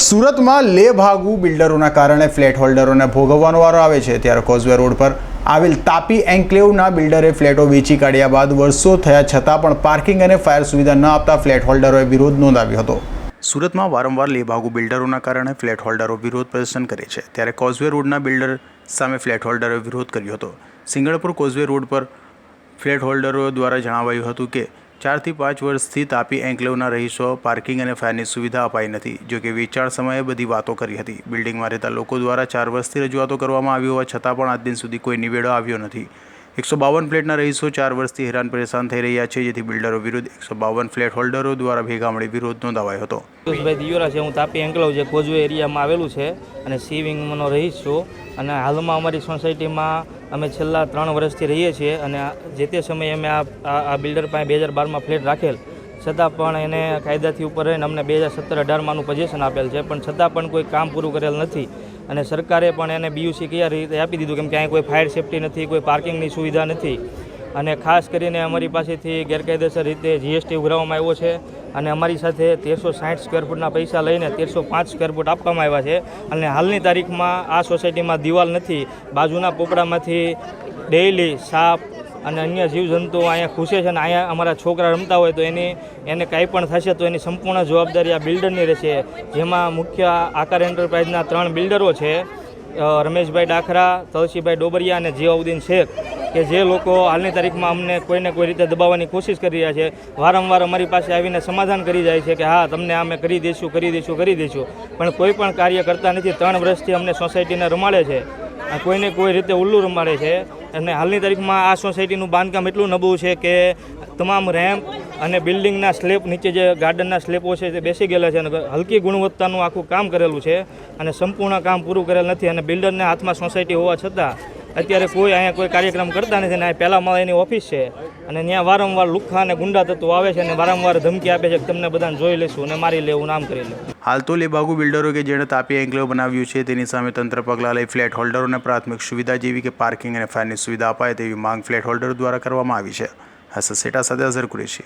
સુરતમાં લે ભાગુ બિલ્ડરોના કારણે ફ્લેટ હોલ્ડરોને ભોગવવાનો વારો આવે છે. ત્યારે કોઝવે રોડ પર આવેલ તાપી એન્કલેવના બિલ્ડરે ફ્લેટો વેચી કાઢ્યા બાદ વર્ષો થયા છતાં પણ પાર્કિંગ અને ફાયર સુવિધા ન આપતા ફ્લેટ હોલ્ડરોએ વિરોધ નોંધાવ્યો હતો. સુરતમાં વારંવાર લેભાગુ બિલ્ડરોના કારણે ફ્લેટ હોલ્ડરો વિરોધ પ્રદર્શન કરે છે. ત્યારે કોઝવે રોડના બિલ્ડર સામે ફ્લેટ હોલ્ડરોએ વિરોધ કર્યો હતો. સિંગળપુર કોઝવે રોડ પર ફ્લેટ હોલ્ડરો દ્વારા જણાવાયું હતું કે ચારથી પાંચ વર્ષથી તાપી એન્કલેવના રહીશો પાર્કિંગ અને ફેનની સુવિધા અપાઈ નથી, જો કે વેચાણ સમયે બધી વાતો કરી હતી. બિલ્ડિંગમાં રહેતા લોકો દ્વારા ચાર વર્ષથી રજૂઆતો કરવામાં આવી હોવા છતાં પણ આજ દિન સુધી કોઈ નિવેડો આવ્યો નથી. એકસો બાવન ફ્લેટના રહીશો ચાર વર્ષથી હેરાન પરેશાન થઈ રહ્યા છે, જેથી બિલ્ડરો વિરુદ્ધ એકસો બાવન ફ્લેટ હોલ્ડરો દ્વારા ભેગા મળી વિરોધ નોંધાવાયો હતો. પિયુષભાઈ દિયોરા છે, હું તાપી એન્કલવ જે કોઝવે એરિયામાં આવેલું છે અને સી વિંગનો રહીશ છું અને હાલમાં અમારી સોસાયટીમાં અમે છેલ્લા ત્રણ વર્ષથી રહીએ છીએ અને જે તે સમયે અમે આ આ બિલ્ડર પાસે બે હજાર બારમાં ફ્લેટ રાખેલ. છતાં પણ એને કાયદાથી ઉપર રહીને અમને બે હજાર સત્તર અઢારમાંનું પજેશન આપેલ છે. પણ છતાં પણ કોઈ કામ પૂરું કરેલ નથી. અને સરકારે પણ એને બીયુસી કયા રીતે આપી દીધું, કેમ કે અહીં કોઈ ફાયર સેફટી નથી, કોઈ પાર્કિંગની સુવિધા નથી. અને ખાસ કરીને અમારી પાસેથી ગેરકાયદેસર રીતે જીએસટી ઉઘરાવવામાં આવ્યો છે. અને અમારી સાથે તેરસો સાઠ સ્ક્વેર ફૂટના પૈસા લઈને તેરસો પાંચ સ્ક્વેર ફૂટ આપવામાં આવ્યા છે. અને હાલની તારીખમાં આ સોસાયટીમાં દિવાલ નથી. બાજુના પોપડામાંથી ડેઇલી સાપ અને અન્ય જીવજંતુઓ અહીંયા ખુશે છે અને અહીંયા અમારા છોકરા રમતા હોય તો એની, એને કાંઈ પણ થશે તો એની સંપૂર્ણ જવાબદારી આ બિલ્ડરની રહેશે. જેમાં મુખ્ય આકાર એન્ટરપ્રાઇઝના ત્રણ બિલ્ડરો છે. રમેશભાઈ ડાખરા, તલસીભાઈ ડોબરિયા અને જીયાઉદ્દીન શેખ. કે જે લોકો હાલની તારીખમાં અમને કોઈને કોઈ રીતે દબાવવાની કોશિશ કરી રહ્યા છે, વારંવાર અમારી પાસે આવીને સમાધાન કરી જાય છે કે હા, તમને અમે કરી દઈશું કરી દઈશું કરી દઈશું. પણ કોઈ પણ કાર્ય કરતા નથી, ત્રણ વર્ષથી અમને સોસાયટીને રમાડે છે. કોઈને કોઈ રીતે ઉલ્લુ રમાડે છે. અને હાલની તારીખમાં આ સોસાયટીનું બાંધકામ એટલું નબળું છે કે તમામ રેમ્પ અને બિલ્ડિંગના સ્લેબ નીચે જે ગાર્ડનના સ્લેબો છે તે બેસી ગયેલા છે અને હલકી ગુણવત્તાનું આખું કામ કરેલું છે અને સંપૂર્ણ કામ પૂરું કરેલ નથી અને બિલ્ડરને હાથમાં સોસાયટી હોવા છતાં અત્યારે કોઈ અહીંયા કોઈ કાર્યક્રમ કરતા નથી ને આ પહેલાં માળે એની ઓફિસ છે. અને ત્યાં વારંવાર લુખ્ખા અને ગુંડા તત્વો આવે છે અને વારંવાર ધમકી આપે છે કે તમને બધાને જોઈ લેશું અને મારી લેવું નામ કરી લેવું હાલ તો લેબાગુ બિલ્ડરો કે જેણે તાપી એન્કલેવ બનાવ્યું છે, તેની સામે તંત્ર પગલાં લઈ ફ્લેટ હોલ્ડરોને પ્રાથમિક સુવિધા જેવી કે પાર્કિંગ અને ફાયરની સુવિધા અપાય તેવી માંગ ફ્લેટ હોલ્ડરો દ્વારા કરવામાં આવી છે. હસસેટા સાથે અઝર કુરેશી.